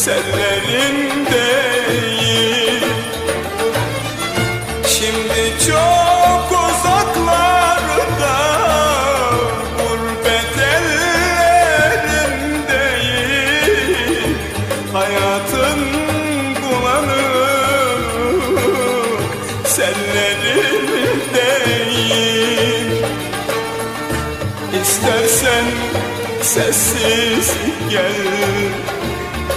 bulanık sellerindeyim Şimdi çok uzaklarda Gurbet ellerindeyim. Hayatın bulanık sellerindeyim İstersen sessiz gel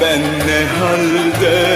Ben ne haldeyim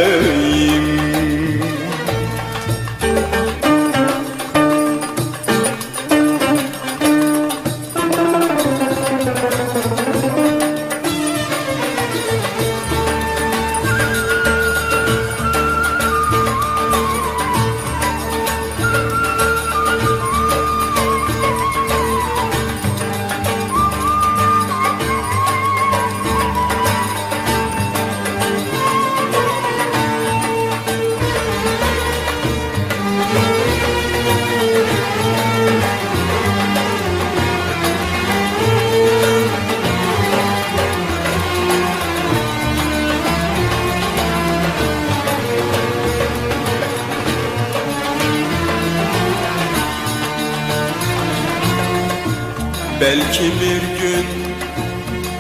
Belki bir gün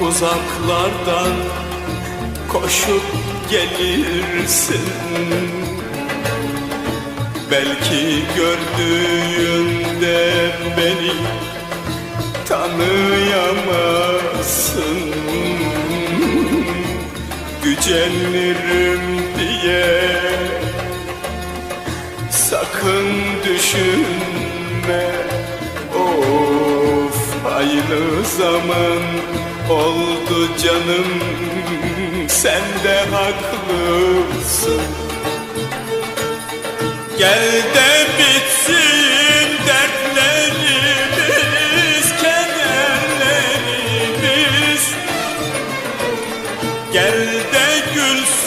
uzaklardan koşup gelirsin. Belki gördüğünde beni tanıyamazsın Gücenirim diye sakın düşünme Hayırlı zaman oldu canım Sen de haklısın. Gel de bitsin dertlerimiz, kederlerimiz Gel de gülsün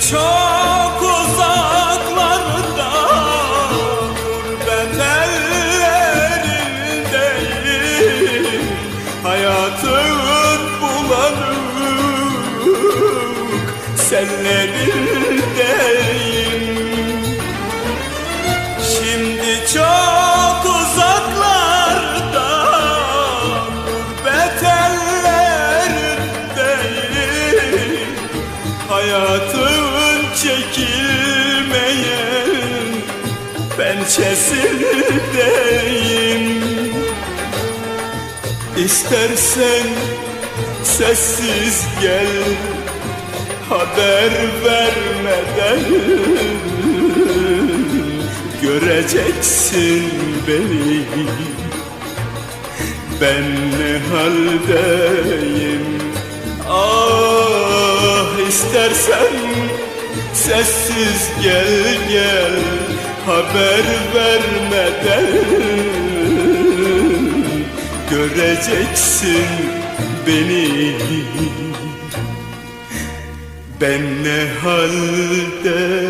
çok uzaklarda gurbet ellerindeyim Hayatın bulanık sellerindeyim. Şimdi çok uzaklarda gurbet ellerindeyim Hayatın pençesindeyim İstersen sessiz gel Haber vermeden Göreceksin beni. Ben ne haldeyim? Ah istersen sessiz gel gel Haber vermeden Göreceksin beni. Ben ne haldeyim